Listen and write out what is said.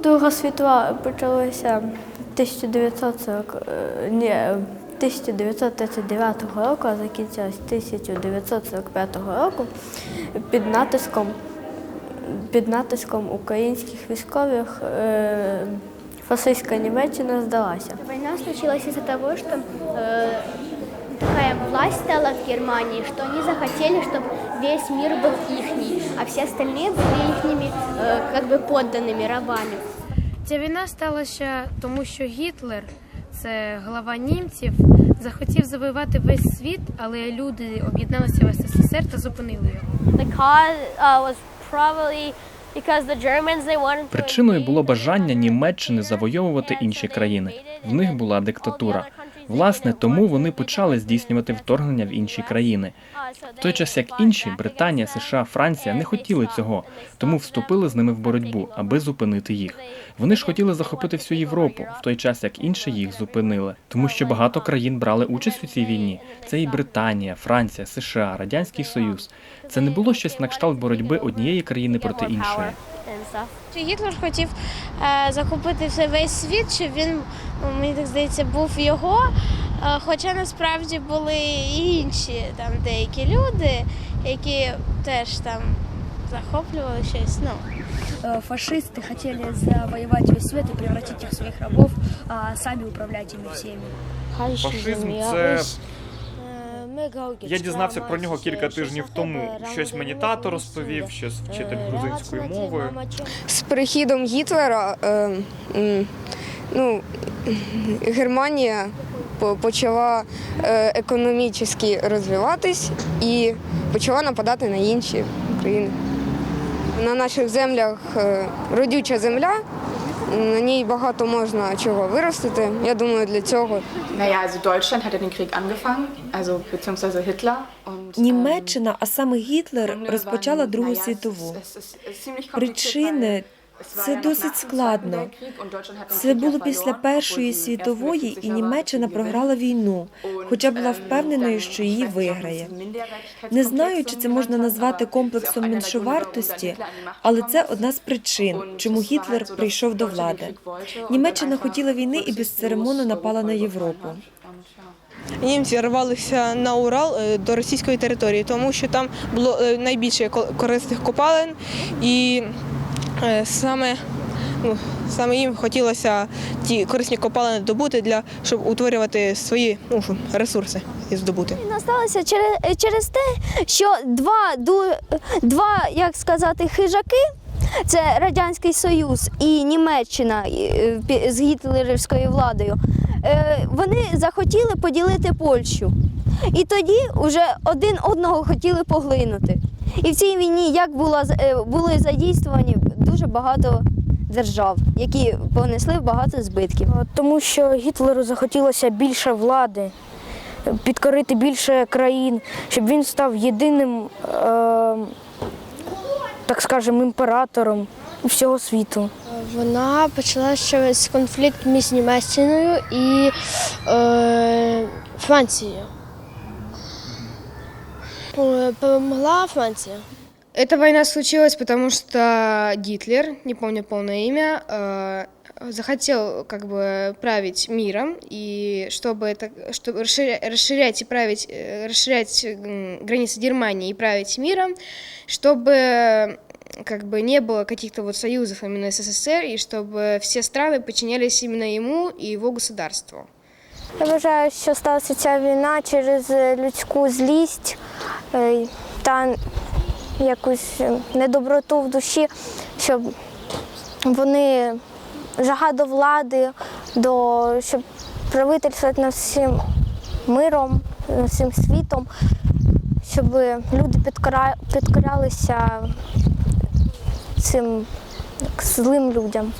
Ну, Друга світова почалася 1940, е, ні, 1939 року, а закінчилась 1945 року під натиском, під натиском українських військових е, фашистська Німеччина здалася. Война случилась из-за того, что э, такая власть стала в Германии, что они захотели, чтобы весь мир был ихний, а все остальные были ихними э, как бы подданными рабами. Ця війна сталася тому, що Гітлер, це глава німців, захотів завоювати весь світ, але люди об'єдналися в СССР та зупинили його. The cause uh, was probably because the Germans they wanted to Причиною було бажання Німеччини завойовувати інші країни. В них була диктатура. Власне, тому вони почали здійснювати вторгнення в інші країни. В той час як інші Британія, США, Франція не хотіли цього, тому вступили з ними в боротьбу, аби зупинити їх. Вони ж хотіли захопити всю Європу, в той час як інші їх зупинили, тому що багато країн брали участь у цій війні. Це і Британія, Франція, США, Радянський Союз. Це не було щось на кшталт боротьби однієї країни проти іншої. And stuff. Що Гітлер хотів е, захопити все- весь світ, щоб він, ну, мені так здається, був його. Е, хоча насправді були і інші там деякі люди, які теж там захоплювали щось. Ну. Э, фашисты хотели завоевать весь свет и превратить их в своих рабов, а сами управлять ими всеми. Фашизм це я дізнався про нього кілька тижнів тому. Щось мені тато розповів, щось вчитель грузинської мови. З прихідом Гітлера е, м, ну, Германія по- почала е, економічно розвиватись і почала нападати на інші країни. На наших землях е, родюча земля, на ній багато можна чого виростити. Я думаю, для цього Naja, also Deutschland hat ja den Krieg angefangen, also beziehungsweise Hitler. Und, ähm, Німеччина, а саме Гітлер, розпочала Другу світову. Причини це досить складно. Це було після Першої світової, і Німеччина програла війну, хоча була ähm, впевненою, що її виграє. Не знаю, чи це можна назвати комплексом меншовартості, але це одна з причин, чому Гітлер прийшов до влади. Німеччина хотіла війни і безцеремонно напала на Європу. Німці рвалися на Урал е, до російської території, тому що там було е, найбільше ко- корисних копалин, і е, саме, ну, саме їм хотілося ті корисні копалини добути для щоб утворювати свої ну, ресурси і здобути. Війна сталася через, через те, що два, два, як сказати, хижаки. Це Радянський Союз і Німеччина е, з гітлерівською владою. е, Вони захотіли поділити Польщу. І тоді вже один одного хотіли поглинути. І в цій війні як було, з- е, були задійствовані дуже багато держав, які понесли багато збитків. Тому що Гітлеру захотілося більше влади, підкорити більше країн, щоб він став єдиним, е, так скажемо, імператором всього світу. Вона почалася через конфлікт між Німеччиною і е, Францією. Е, Перемогла Франція. Эта война случилась, потому что Гитлер, не помню полное имя, э, захотел как бы править миром, и чтобы это, чтобы расширя- расширять и править, э, расширять границы Германии и править миром, чтобы как бы не было каких-то вот союзов именно СССР, и чтобы все страны подчинялись именно ему и его государству. Я вважаю, що сталася ця війна через е, людську злість е, та якусь е, недоброту в душі, щоб вони жага до влади, до щоб правительствувати над всім миром, над всім світом, щоб люди підкора- підкорялися цим злим людям.